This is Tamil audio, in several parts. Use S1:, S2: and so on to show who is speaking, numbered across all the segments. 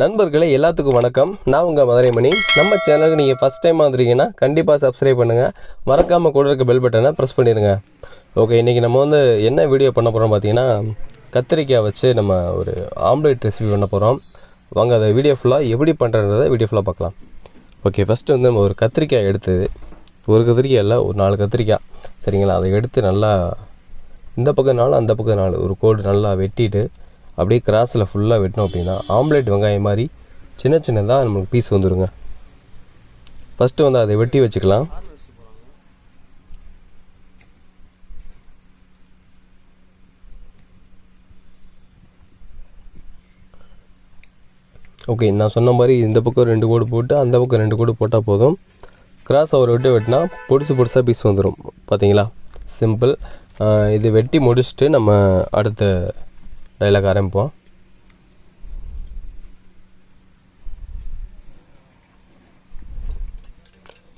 S1: நண்பர்களே எல்லாத்துக்கும் வணக்கம். நான் உங்கள் மதுரைமணி. நம்ம சேனலுக்கு நீங்கள் ஃபஸ்ட் டைம் வந்துருக்கீங்கன்னா கண்டிப்பாக சப்ஸ்கிரைப் பண்ணுங்கள் மறக்காமல் கூட இருக்க பெல் பட்டனை ப்ரெஸ் பண்ணிடுங்க. ஓகே இன்றைக்கி நம்ம வந்து என்ன வீடியோ பண்ண போகிறோம் பார்த்தீங்கன்னா கத்திரிக்காய் வச்சு நம்ம ஒரு ஆம்லேட் ரெசிபி பண்ண போகிறோம் வாங்க அதை வீடியோ ஃபுல்லாக எப்படி பண்ணுறன்றதை வீடியோ ஃபுல்லாக பார்க்கலாம். ஓகே ஃபஸ்ட்டு வந்து நம்ம ஒரு கத்திரிக்காய் எடுத்தது ஒரு கத்திரிக்காய் இல்லை ஒரு நாலு கத்திரிக்காய். சரிங்களா? அதை எடுத்து நல்லா இந்த பக்கம் நாலு அந்த பக்கம் நாலு. ஒரு கோடு நல்லா வெட்டிட்டு அப்படியே கிராஸில் ஃபுல்லாக வெட்டினோம் அப்படின்னா ஆம்லேட் வெங்காயம் மாதிரி சின்ன சின்னதாக நமக்கு பீஸ் வந்துடுங்க ஃபஸ்ட்டு வந்து அதை வெட்டி வச்சுக்கலாம். ஓகே நான் சொன்ன மாதிரி இந்த பக்கம் ரெண்டு கோடு போட்டு அந்த பக்கம் ரெண்டு கோடு போட்டால் போதும். கிராஸ் அவர் விட்டு வெட்டினா பொடிசு பொடிசாக பீஸ் வந்துடும் பார்த்தீங்களா சிம்பிள் இது வெட்டி முடிச்சுட்டு நம்ம அடுத்த டைலாக் ஆரம்பிப்போம்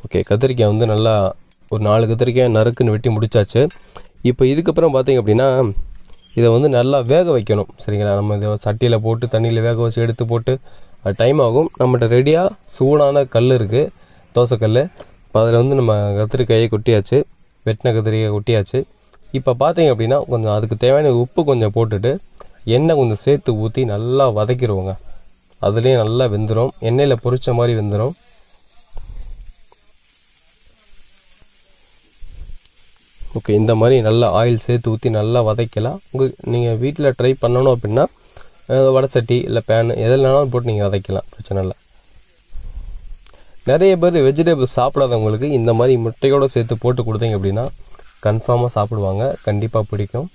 S1: ஓகே கத்திரிக்காய் வந்து நல்லா ஒரு நாலு கத்திரிக்காய் நறுக்குன்னு வெட்டி முடிச்சாச்சு. இப்போ இதுக்கப்புறம் பார்த்தீங்க அப்படின்னா இதை வந்து நல்லா வேக வைக்கணும். சரிங்களா? நம்ம இதை சட்டியில் போட்டு தண்ணியில் வேக வச்சு எடுத்து போட்டு அது டைம் ஆகும். நம்மகிட்ட ரெடியாக சூடான கல் இருக்குது தோசைக்கல் இப்போ அதில் வந்து நம்ம கத்திரிக்காயை கொட்டியாச்சு. வெட்டின கத்திரிக்காய் கொட்டியாச்சு. இப்போ பார்த்தீங்க அப்படின்னா கொஞ்சம் அதுக்கு தேவையான உப்பு கொஞ்சம் போட்டுட்டு எண்ணெய் கொஞ்சம் சேர்த்து ஊற்றி நல்லா வதக்கிடுவோங்க. அதுலேயும் நல்லா வெந்துடும் எண்ணெயில் பொரித்த மாதிரி வெந்துடும் ஓகே இந்த மாதிரி நல்லா ஆயில் சேர்த்து ஊற்றி நல்லா வதக்கலாம். உங்கள் நீங்கள் வீட்டில் ட்ரை பண்ணணும் அப்படின்னா அஹ், வடை சட்டி இல்லை பேனு எதுலனாலும் போட்டு நீங்கள் வதக்கலாம். பிரச்சனை இல்லை. நிறைய பேர் வெஜிடபிள்ஸ் சாப்பிடாதவங்களுக்கு இந்த மாதிரி முட்டையோடு சேர்த்து போட்டு கொடுத்தீங்க அப்படின்னா கன்ஃபார்மாக சாப்பிடுவாங்க. கண்டிப்பாக பிடிக்கும்.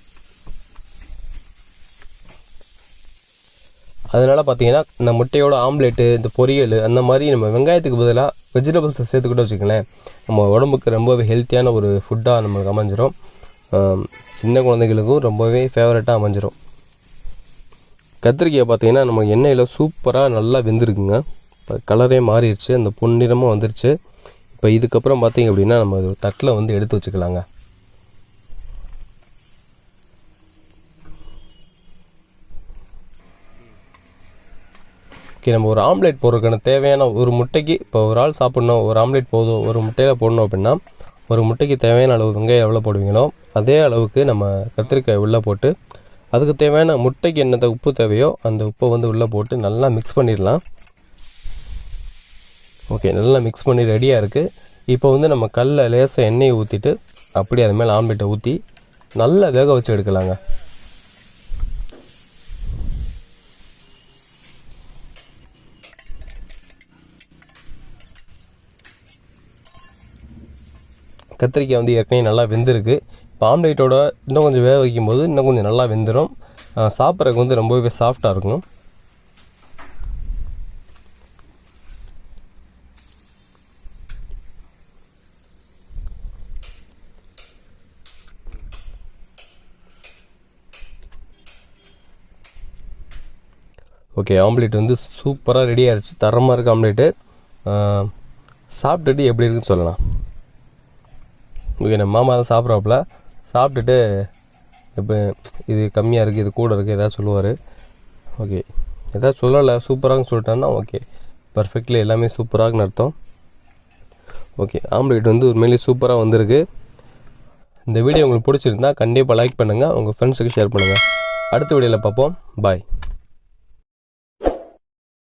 S1: அதனால் பார்த்தீங்கன்னா இந்த முட்டையோட ஆம்லேட்டு இந்த பொரியல் அந்த மாதிரி நம்ம வெங்காயத்துக்கு பதிலாக வெஜிடபிள்ஸை சேர்த்துக்கிட்டு வச்சுக்கங்களேன். நம்ம உடம்புக்கு ரொம்பவே ஹெல்த்தியான ஒரு ஃபுட்டாக நம்மளுக்கு அமைஞ்சிரும். சின்ன குழந்தைகளுக்கும் ரொம்பவே ஃபேவரட்டாக அமைஞ்சிரும். கத்திரிக்காய் பார்த்தீங்கன்னா நம்ம எண்ணெயில் சூப்பராக நல்லா வெந்திருக்குங்க. இப்போ கலரே மாறிடுச்சு அந்த பொன்னிறமாக வந்துருச்சு. இப்போ இதுக்கப்புறம் பார்த்தீங்க அப்படின்னா நம்ம தட்டில் வந்து எடுத்து வச்சுக்கலாங்க. ஓகே நம்ம ஒரு ஆம்லேட் போடுறதுக்கான தேவையான ஒரு முட்டைக்கு இப்போ ஒரு ஆள் சாப்பிட்ணும் ஒரு ஆம்லேட் போதும் ஒரு முட்டையில் போடணும் அப்படின்னா ஒரு முட்டைக்கு தேவையான அளவு வெங்காயம் எவ்வளோ போடுவீங்களோ அதே அளவுக்கு நம்ம கத்திரிக்காய் உள்ளே போட்டு அதுக்கு தேவையான முட்டைக்கு என்னத்த உப்பு தேவையோ அந்த உப்பை வந்து உள்ளே போட்டு நல்லா மிக்ஸ் பண்ணிடலாம். ஓகே நல்லா மிக்ஸ் பண்ணி ரெடியாக இருக்குது இப்போ வந்து நம்ம கல்லில் லேசாக எண்ணெயை ஊற்றிட்டு அப்படியே அது மேலே ஆம்லேட்டை ஊற்றி நல்லா வேக வச்சு எடுக்கலாங்க. கத்திரிக்காய் வந்து ஏற்கனவே நல்லா வெந்திருக்கு. இப்போ ஆம்லேட்டோட இன்னும் கொஞ்சம் வேக வைக்கும்போது இன்னும் கொஞ்சம் நல்லா வெந்துடும் சாப்பிட்றதுக்கு வந்து ரொம்பவே சாஃப்டாக இருக்கும். ஓகே ஆம்லேட் வந்து சூப்பராக ரெடி ஆகிடுச்சு தரமாக இருக்குது ஆம்லேட்டு சாப்பிட்டுட்டு எப்படி இருக்குன்னு சொல்லலாம். ஓகே நம்ம மாமா தான் சாப்பிட்றாப்புல சாப்பிட்டுட்டு இப்போ இது கம்மியாக இருக்குது இது கூட இருக்குது எதாவது சொல்லுவார். ஓகே எதாவது சொல்லலை சூப்பராகன்னு சொல்லிட்டான்னா ஓகே பர்ஃபெக்ட்லி எல்லாமே சூப்பராகன்னு அர்த்தம் ஓகே ஆம்லேட் வந்து உண்மையிலேயே சூப்பராக வந்திருக்கு. இந்த வீடியோ உங்களுக்கு பிடிச்சிருந்தா கண்டிப்பாக லைக் பண்ணுங்கள் உங்கள் ஃப்ரெண்ட்ஸுக்கு ஷேர் பண்ணுங்கள் அடுத்த வீடியோவில் பார்ப்போம். பாய்